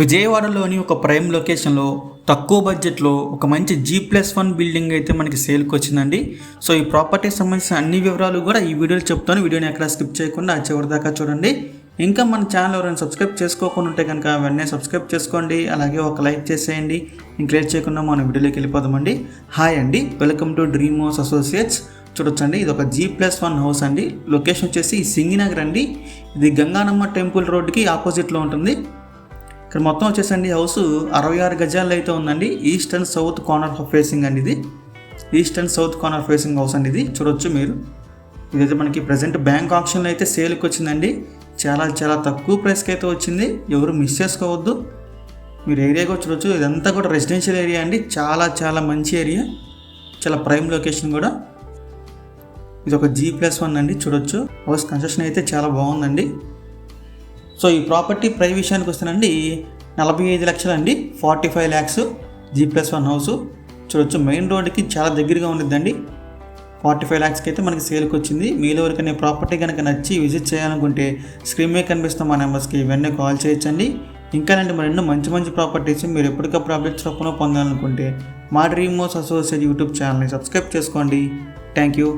విజయవాడలోని ఒక ప్రైమ్ లొకేషన్లో తక్కువ బడ్జెట్లో ఒక మంచి జీ ప్లస్ వన్ బిల్డింగ్ అయితే మనకి సేల్కి వచ్చిందండి. సో ఈ ప్రాపర్టీకి సంబంధించిన అన్ని వివరాలు కూడా ఈ వీడియోలో చెప్తాను. వీడియోని ఎక్కడ స్కిప్ చేయకుండా చివరి దాకా చూడండి. ఇంకా మన ఛానల్ ఎవరైనా సబ్స్క్రైబ్ చేసుకోకుండా ఉంటే కనుక వెంటనే సబ్స్క్రైబ్ చేసుకోండి. అలాగే ఒక లైక్ చేసేయండి. ఇంకేట్ చేయకుండా మనం వీడియోలోకి వెళ్ళిపోదామండి. హాయ్ అండి. Welcome to Dream House Associates. చూడొచ్చండి. ఇది ఒక జీ ప్లస్ వన్ హౌస్ అండి. లొకేషన్ వచ్చేసి సింగినగర్ అండి. ఇది గంగానమ్మ టెంపుల్ రోడ్కి ఆపోజిట్లో ఉంటుంది. ఇక్కడ మొత్తం వచ్చేసండి హౌస్ అరవై ఆరు గజాలు అయితే ఉందండి. East and south corner facing అండి ఇది. East and south corner facing house అండి ఇది. చూడొచ్చు మీరు. ఇదైతే మనకి ప్రజెంట్ బ్యాంక్ ఆప్షన్లో అయితే సేల్కి వచ్చిందండి. చాలా చాలా తక్కువ ప్రైస్కి అయితే వచ్చింది. ఎవరు మిస్ చేసుకోవద్దు. మీరు ఏరియా కూడా చూడొచ్చు. ఇదంతా కూడా రెసిడెన్షియల్ ఏరియా అండి. చాలా చాలా మంచి ఏరియా. చాలా ప్రైమ్ లొకేషన్ కూడా. ఇది ఒక జీ ప్లస్ వన్ అండి. చూడొచ్చు. హౌస్ కన్స్ట్రక్షన్ అయితే చాలా బాగుందండి. సో ఈ ప్రాపర్టీ ప్రైస్ విషయానికి వస్తేనండి నలభై ఐదు లక్షలు అండి forty five lakhs G plus one house. చూడొచ్చు మెయిన్ రోడ్కి చాలా దగ్గరగా ఉండిద్దండి. ఫార్టీ ఫైవ్ ల్యాక్స్కి అయితే మనకి సేల్కి వచ్చింది. మీలో ఎవరికైనా ప్రాపర్టీ కనుక నచ్చి విజిట్ చేయాలనుకుంటే స్క్రీన్ మీద కనిపిస్తున్న మా నెంబర్స్కి ఇవన్నీ కాల్ చేయొచ్చండి. ఇంకా అలాంటి మరెన్నో మంచి మంచి ప్రాపర్టీస్ మీరు ఎప్పటికప్పుడు అప్డేట్స్ రూపంలో పొందాలనుకుంటే మా డ్రీమ్ మోస్ అసోసియేట్ యూట్యూబ్ ఛానల్ని సబ్స్క్రైబ్ చేసుకోండి. Thank you